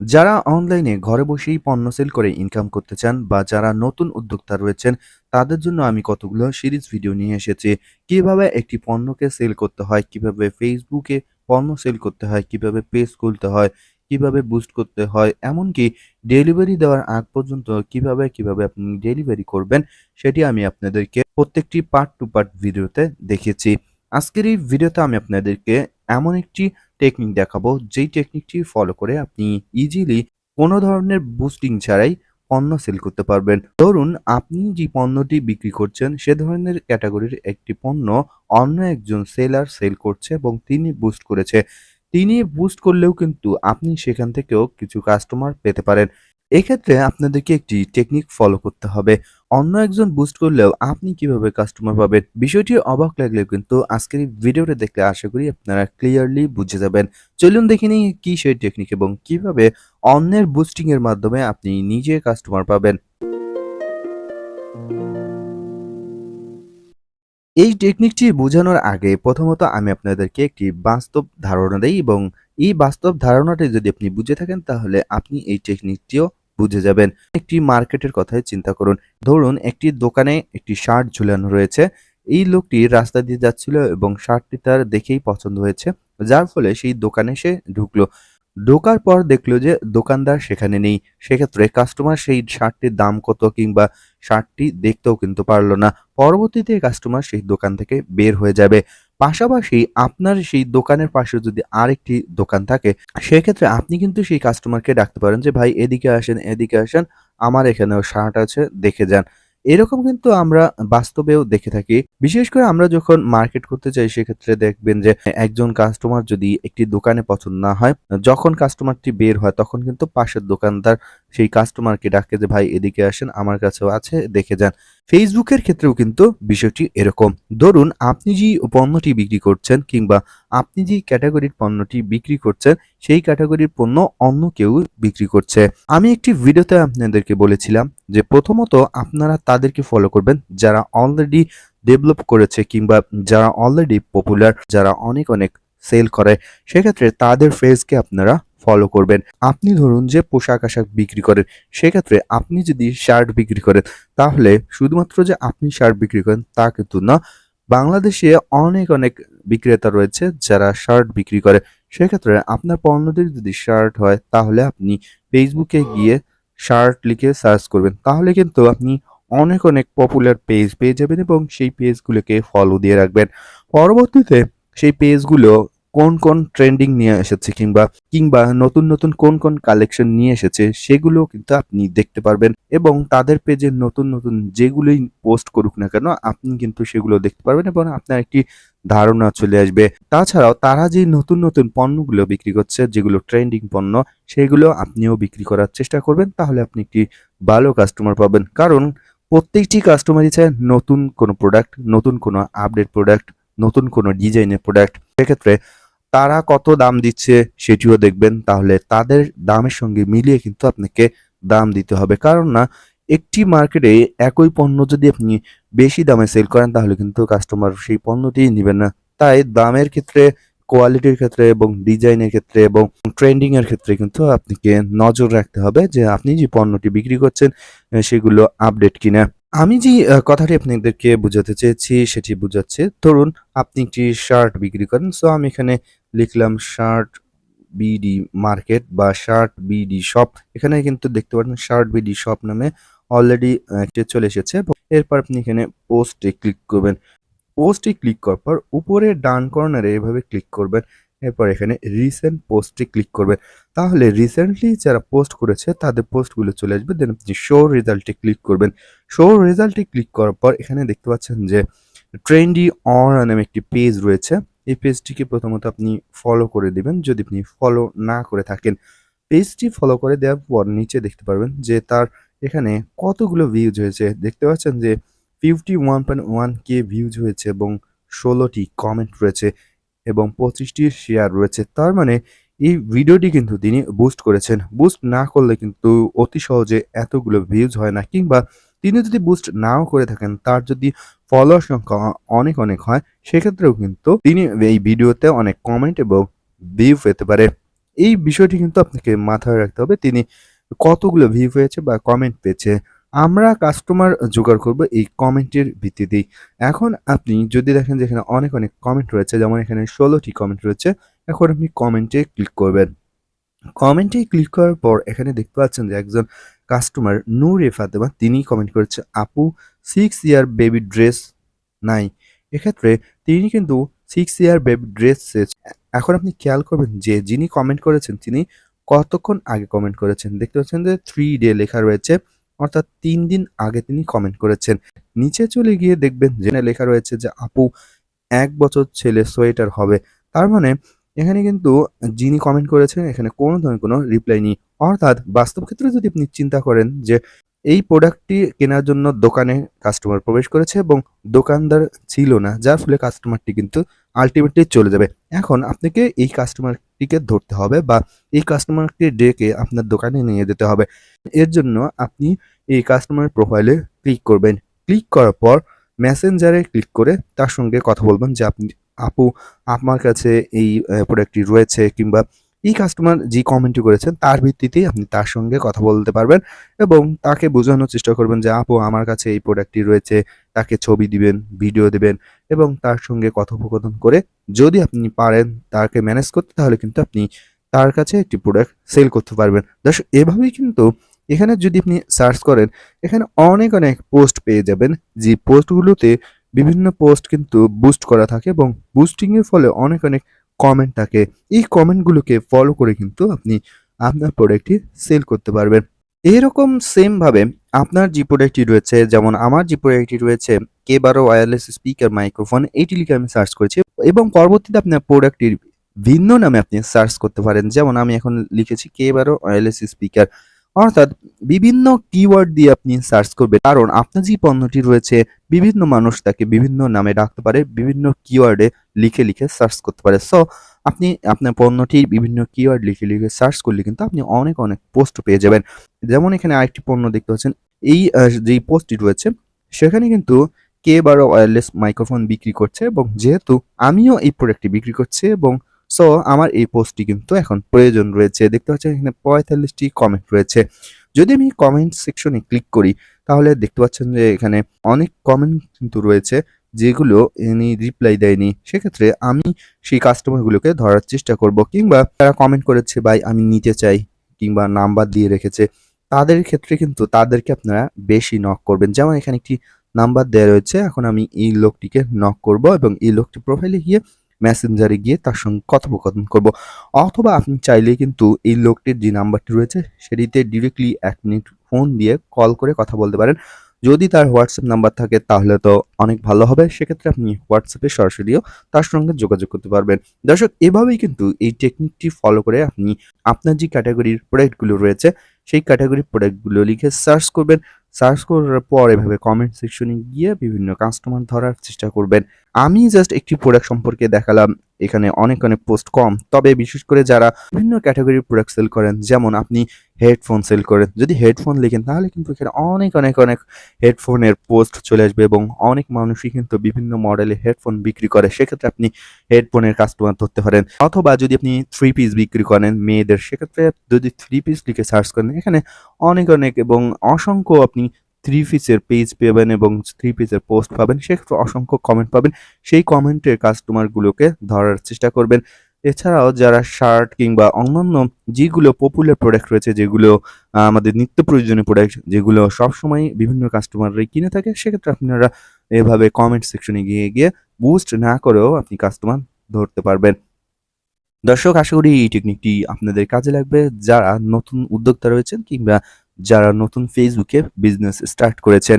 যারা অনলাইনে ঘরে বসেই পণ্য সেল করে ইনকাম করতে চান বা যারা নতুন উদ্যোক্তা রয়েছেন, তাদের জন্য আমি কতগুলো সিরিজ ভিডিও নিয়ে এসেছি। কীভাবে একটি পণ্যকে সেল করতে হয়, কীভাবে ফেসবুকে পণ্য সেল করতে হয়, কীভাবে পেজ খুলতে হয়, কীভাবে বুস্ট করতে হয়, এমনকি ডেলিভারি দেওয়ার আগ পর্যন্ত কীভাবে কীভাবে আপনি ডেলিভারি করবেন, সেটি আমি আপনাদেরকে প্রত্যেকটি পার্ট টু পার্ট ভিডিওতে দেখেছি আজকের এই ভিডিওতে আমি আপনাদেরকে এমন একটি টেকনিক দেখাবো, যেই টেকনিকটি ফলো করে আপনি ইজিলি কোনো ধরনের বুস্টিং ছাড়াই পণ্য সেল করতে পারবেন। ধরুন, আপনি যে পণ্যটি বিক্রি করছেন, সে ধরনের ক্যাটাগরির একটি পণ্য অন্য একজন সেলার সেল করছে এবং তিনি বুস্ট করেছে। তিনি বুস্ট করলেও কিন্তু আপনি সেখান থেকেও কিছু কাস্টমার পেতে পারেন। এক্ষেত্রে আপনাদেরকে একটি টেকনিক ফলো করতে হবে। অন্য একজন বুস্ট করলেও আপনি কীভাবে কাস্টমার পাবেন? বিষয়টি অবাক লাগলেও কিন্তু আজকের এই ভিডিওটা দেখলে আশা করি আপনারা ক্লিয়ারলি বুঝে যাবেন। চলুন দেখে নিই কি সেই টেকনিক এবং কীভাবে অন্যের বুস্টিং এর মাধ্যমে আপনি নিজে কাস্টমার পাবেন। এই টেকনিকটি বোঝানোর আগে প্রথমত আমি আপনাদেরকে একটি বাস্তব ধারণা দেই এবং এই বাস্তব ধারণাটি যদি আপনি বুঝে থাকেন তাহলে আপনি এই টেকনিকটিও বুঝে যাবেন। একটি মার্কেটের কথাই চিন্তা করুন। ধরুন, একটি দোকানে একটি শার্ট ঝুলানো রয়েছে। এই লোকটি রাস্তা দিয়ে যাচ্ছিল এবং শার্টটি তার দেখেই পছন্দ হয়েছে। যার ফলে সেই দোকানে সে ঢুকলো। ঢোকার পর দেখল যে দোকানদার সেখানে নেই। সেক্ষেত্রে কাস্টমার সেই শার্টটির দাম কত কিংবা শার্টটি দেখতেও কিন্তু পারল না। পরবর্তীতে কাস্টমার সেই দোকান থেকে বের হয়ে যাবে। পাশাপাশি আপনার সেই দোকানের পাশে যদি আরেকটি দোকান থাকে, সেক্ষেত্রে আপনি কিন্তু সেই কাস্টমারকে ডাকতে পারেন যে, ভাই, এদিকে আসেন এদিকে আসেন, আমার এখানেও শার্ট আছে, দেখে যান। এরকম কিন্তু আমরা বাস্তবেও দেখে থাকি। বিশেষ করে আমরা যখন মার্কেট করতে চাই সেক্ষেত্রে দেখবেন যে, একজন কাস্টমার যদি একটি দোকানে পছন্দ না হয়, যখন কাস্টমারটি বের হয়, তখন কিন্তু পাশের দোকানদার সেই কাস্টমারকে ডাকে যে, ভাই, এদিকে আসেন, আমার কাছেও আছে, দেখে যান। ফেসবুকের ক্ষেত্রেও কিন্তু বিষয়টি এরকম। ধরুন, আপনি যে পণ্যটি বিক্রি করছেন কিংবা আপনি যে ক্যাটাগরির পণ্যটি বিক্রি করছেন, সেই ক্যাটাগরির পণ্য অন্য কেউ বিক্রি করছে। আমি একটি ভিডিওতে আপনাদেরকে বলেছিলাম যে, প্রথমত আপনারা তাদেরকে ফলো করবেন যারা অলরেডি ডেভেলপ করেছে কিংবা যারা অলরেডি পপুলার যারা অনেক অনেক সেল করে। সেক্ষেত্রে তাদের ফেজকে আপনারা ফলো করবেন। আপনি ধরুন যে পোশাক আশাক বিক্রি করেন, সেক্ষেত্রে আপনি যদি শার্ট বিক্রি করেন, তাহলে শুধুমাত্র যে আপনি শার্ট বিক্রি করেন তা কিন্তু না, বাংলাদেশে অনেক অনেক বিক্রেতা রয়েছে যারা শার্ট বিক্রি করে। সেক্ষেত্রে আপনার পণ্যটির যদি শার্ট হয়, তাহলে আপনি ফেসবুকে গিয়ে শার্ট লিখে সার্চ করবেন। তাহলে কিন্তু আপনি অনেক অনেক পপুলার পেজ পেয়ে যাবেন এবং সেই পেজগুলোকে ফলো দিয়ে রাখবেন। পরবর্তীতে সেই পেজগুলো কোন কোন ট্রেন্ডিং নিয়ে এসেছে কিংবা কিংবা নতুন নতুন কোন কোন কালেকশন নিয়ে এসেছে সেগুলো কিন্তু আপনি দেখতে পারবেন এবং তাদের পেজে নতুন নতুন যেগুলোই পোস্ট করুক না কেন, আপনি কিন্তু সেগুলো দেখতে পারবেন এবং আপনার একটি ধারণা চলে আসবে। তাছাড়াও তারা যে নতুন নতুন পণ্যগুলো বিক্রি করছে, যেগুলো ট্রেন্ডিং পণ্য, সেগুলো আপনিও বিক্রি করার চেষ্টা করবেন, তাহলে আপনি একটি ভালো কাস্টমার পাবেন। কারণ প্রত্যেকটি কাস্টমারই চায় নতুন কোনো প্রোডাক্ট নতুন কোনো আপডেট প্রোডাক্ট নতুন কোনো ডিজাইনের প্রোডাক্ট সেক্ষেত্রে তারা কত দাম দিচ্ছে সেটিও দেখবেন। তাহলে তাদের দামের সঙ্গে মিলিয়ে কিন্তু আপনাকে দাম দিতে হবে। কারণ না, একটি মার্কেটে একই পণ্য যদি আপনি বেশি দামে সেল করেন, তাহলে কিন্তু কাস্টমার সেই পণ্যটি নেবেন না। তাই দামের ক্ষেত্রে কোয়ালিটির ক্ষেত্রে এবং ডিজাইনের ক্ষেত্রে এবং ট্রেন্ডিং এর ক্ষেত্রে কিন্তু আপনাকে নজর রাখতে হবে যে আপনি যে পণ্যটি বিক্রি করছেন সেগুলো আপডেট কিনা। আমি যে কথাটি আপনাদেরকে বোঝাতে চেয়েছি, সেটি বোঝাচ্ছে, ধরুন আপনি একটি শার্ট বিক্রি করেন। সো আমি এখানে লিখলাম শার্ট বিডি মার্কেট বা শার্ট বিডি শপ এখানে কিন্তু দেখতে পারেন শার্ট বিডি শপ নামে অলরেডি চলে এসেছে। এরপর আপনি এখানে পোস্টে ক্লিক করবেন। পোস্টে ক্লিক করার পর উপরে ডান কর্নারে এভাবে ক্লিক করবেন। এরপর এখানে রিসেন্ট পোস্টে ক্লিক করবেন। তাহলে রিসেন্টলি যারা পোস্ট করেছে, তাদের পোস্টগুলো চলে আসবে। দেন আপনি শো রেজাল্টে ক্লিক করবেন। শো রেজাল্টে ক্লিক করার পর এখানে দেখতে পাচ্ছেন যে ট্রেন্ডি অন নামে একটি পেজ রয়েছে। এই পেজটিকে প্রথমত আপনি ফলো করে দিবেন। যদি আপনি ফলো না করে থাকেন, পেজটি ফলো করে দেওয়ার পর নিচে দেখতে পারবেন যে তার এখানে কতগুলো ভিউজ হয়েছে। দেখতে পাচ্ছেন যে fifty one point one K views হয়েছে এবং ষোলোটি কমেন্ট রয়েছে এবং পঁচিশটি শেয়ার রয়েছে। তার মানে এই ভিডিওটি কিন্তু তিনি বুস্ট করেছেন। বুস্ট না করলে কিন্তু অতি সহজে এতগুলো ভিউজ হয় না কিংবা তিনি যদি বুস্ট নাও করে থাকেন, তার যদি ফলোয়ার সংখ্যা অনেক অনেক হয়, সেক্ষেত্রেও কিন্তু তিনি এই ভিডিওতে অনেক কমেন্ট এবং ভিউ পেতে পারে। এই বিষয়টি কিন্তু আপনাকে মাথায় রাখতে হবে, তিনি কতগুলো ভিউ পেয়েছে বা কমেন্ট পেয়েছে। আমরা কাস্টমার জোগাড় করব এই কমেন্টের ভিত্তিতেই এখন আপনি যদি দেখেন যে এখানে অনেক অনেক কমেন্ট রয়েছে, যেমন এখানে ষোলোটি কমেন্ট রয়েছে, এখন আপনি কমেন্টে ক্লিক করবেন। কমেন্টে ক্লিক করার পর এখানে দেখতে পাচ্ছেন যে একজন কাস্টমার নূরে ফাতেমা তিনি কমেন্ট করেছে, আপু সিক্স ইয়ার বেবি ড্রেস নাই। এক্ষেত্রে তিনি কিন্তু সিক্স ইয়ার বেবি ড্রেস এখন আপনি খেয়াল করবেন যে যিনি কমেন্ট করেছেন, তিনি কতক্ষণ আগে কমেন্ট করেছেন? দেখতে পাচ্ছেন যে থ্রি ডে লেখা রয়েছে, অর্থাৎ তিন দিন আগে তিনি কমেন্ট করেছেন। নিচে চলে গিয়ে দেখবেন যে লেখা রয়েছে যে, আপু, এক বছর ছেলে সোয়েটার হবে। তার মানে এখানে কিন্তু যিনি কমেন্ট করেছেন, এখানে কোনো ধরনের কোনো রিপ্লাই নেই। অর্থাৎ বাস্তব ক্ষেত্রে যদি আপনি চিন্তা করেন যে এই প্রোডাক্টটি কেনার জন্য দোকানে কাস্টমার প্রবেশ করেছে এবং দোকানদার ছিল না, যার ফলে কাস্টমারটি কিন্তু আলটিমেটলি চলে যাবে। এখন আপনাকে এই কাস্টমারটিকে ধরতে হবে বা এই কাস্টমারকে ডেকে আপনার দোকানে নিয়ে যেতে হবে। এর জন্য আপনি এই কাস্টমার প্রোফাইলে ক্লিক করবেন। ক্লিক করার পর মেসেঞ্জারে ক্লিক করে তার সঙ্গে কথা বলবেন যে আপনি, আপু, আমার কাছে এই প্রোডাক্টটি রয়েছে কিংবা এই কাস্টমার যে কমেন্টটি করেছেন, তার ভিত্তিতেই আপনি তার সঙ্গে কথা বলতে পারবেন এবং তাকে বোঝানোর চেষ্টা করবেন যে, আপু, আমার কাছে এই প্রোডাক্টটি রয়েছে। তাকে ছবি দিবেন ভিডিও দিবেন এবং তার সঙ্গে কথোপকথন করে যদি আপনি পারেন তাকে ম্যানেজ করতে, তাহলে কিন্তু আপনি তার কাছে একটি প্রোডাক্ট সেল করতে পারবেন। দর্শক এভাবেই কিন্তু এখানে যদি আপনি সার্চ করেন, এখানে অনেক অনেক পোস্ট পেয়ে যাবেন। যে পোস্টগুলোতে বিভিন্ন পোস্ট কিন্তু বুস্ট করা থাকে এবং বুস্টিংয়ের ফলে অনেক অনেক কমেন্ট থাকে এই কমেন্টগুলোকে ফলো করে কিন্তু আপনি আপনার প্রোডাক্টটি সেল করতে পারবেন। এরকম সেম ভাবে আপনার যে প্রোডাক্টটি রয়েছে, যেমন আমার যে প্রোডাক্টটি রয়েছে কে বারো ওয়্যারলেস স্পিকার মাইক্রোফোন এইটি লিখে আমি সার্চ করেছি এবং পরবর্তীতে আপনার প্রোডাক্টটির ভিন্ন নামে আপনি সার্চ করতে পারেন। যেমন আমি এখন লিখেছি কে বারো ওয়্যারলেস স্পিকার অর্থাৎ বিভিন্ন কিওয়ার্ড দিয়ে আপনি সার্চ করবেন কারণ আপনার যে পণ্যটি রয়েছে, বিভিন্ন মানুষ তাকে বিভিন্ন নামে ডাকতে পারে, বিভিন্ন কিওয়ার্ডে লিখে লিখে সার্চ করতে পারে। সো আপনি আপনার পণ্যটির বিভিন্ন কিওয়ার্ড লিখে লিখে সার্চ করলে কিন্তু আপনি অনেক অনেক পোস্ট পেয়ে যাবেন। যেমন এখানে আরেকটি পণ্য দেখতে পাচ্ছেন, এই যেই পোস্টটি রয়েছে, সেখানে কিন্তু কে বারো ওয়্যারলেস মাইক্রোফোন বিক্রি করছে এবং যেহেতু আমিও এই প্রোডাক্টটি বিক্রি করছি এবং সো আমার এই পোস্টটি কিন্তু এখন প্রয়োজন রয়েছে। দেখতে পাচ্ছেন এখানে পঁয়তাল্লিশটি কমেন্ট রয়েছে। যদি আমি কমেন্ট সেকশনে ক্লিক করি, তাহলে দেখতে পাচ্ছেন যে এখানে অনেক কমেন্ট কিন্তু রয়েছে, যেগুলো ইনি রিপ্লাই দেয়নি। সেক্ষেত্রে আমি সেই কাস্টমারগুলোকে ধরার চেষ্টা করব, কিংবা তারা কমেন্ট করেছে, ভাই, আমি নিতে চাই কিংবা নাম্বার দিয়ে রেখেছে, তাদের ক্ষেত্রে কিন্তু তাদেরকে আপনারা বেশি নক করবেন। যেমন এখানে একটি নাম্বার দেওয়া রয়েছে, এখন আমি এই লোকটিকে নক করব এবং এই লোকটি প্রোফাইলে গিয়ে মেসেঞ্জারে গিয়ে তার সঙ্গে কথোপকথন করব। অথবা আপনি চাইলে কিন্তু এই লোকটির যে নাম্বারটি রয়েছে, সেটিতে ডিরেক্টলি এক মিনিট ফোন দিয়ে কল করে কথা বলতে পারেন। যদি তার হোয়াটসঅ্যাপ নাম্বার থাকে, তাহলে তো অনেক ভালো হবে। সেক্ষেত্রে আপনি হোয়াটসঅ্যাপে সরাসরিও তার সঙ্গে যোগাযোগ করতে পারবেন। দর্শক, এভাবেই কিন্তু এই টেকনিকটি ফলো করে আপনি আপনার যে ক্যাটাগরির প্রোডাক্টগুলো রয়েছে, সেই ক্যাটাগরির প্রোডাক্টগুলো লিখে সার্চ করবেন। সার্চ করার পর এভাবে কমেন্ট সেকশনে গিয়ে বিভিন্ন কাস্টমার ধরার চেষ্টা করবেন। আমি জাস্ট একটি প্রোডাক্ট সম্পর্কে দেখালাম, এখানে অনেক অনেক পোস্ট কম। তবে বিশেষ করে যারা বিভিন্ন ক্যাটাগরির প্রোডাক্ট সেল করেন, যেমন আপনি হেডফোন সেল করেন, যদি হেডফোন লিখেন, তাহলে কিন্তু এখানে অনেক অনেক অনেক হেডফোনের পোস্ট চলে আসবে এবং অনেক মানুষই কিন্তু বিভিন্ন মডেলের হেডফোন বিক্রি করে। সেক্ষেত্রে আপনি হেডফোনের কাস্টমার ধরতে পারেন। অথবা যদি আপনি থ্রি পিস বিক্রি করেন মেয়েদের, সেক্ষেত্রে যদি থ্রি পিস লিখে সার্চ করেন, এখানে অনেক অনেক এবং অসংখ্য আপনি থ্রি পিসের পেজ পাবেন এবং থ্রি পিসের পোস্ট পাবেন, সেক্ষেত্রে অসংখ্য কমেন্ট পাবেন। সেই কমেন্টের কাস্টমারগুলোকে ধরার চেষ্টা করবেন। এছাড়াও যারা শার্ট কিংবা অন্যান্য যেগুলো পপুলার প্রোডাক্ট রয়েছে, যেগুলো আমাদের নিত্য প্রয়োজনীয় প্রোডাক্ট যেগুলো সবসময় বিভিন্ন কাস্টমাররাই কিনে থাকে, সেক্ষেত্রে আপনারা এভাবে কমেন্ট সেকশনে গিয়ে গিয়ে বুস্ট না করেও আপনি কাস্টমার ধরতে পারবেন। দর্শক, আশা করি এই টেকনিকটি আপনাদের কাজে লাগবে। যারা নতুন উদ্যোক্তা রয়েছেন কিংবা যারা নতুন ফেসবুকে বিজনেস স্টার্ট করেছেন।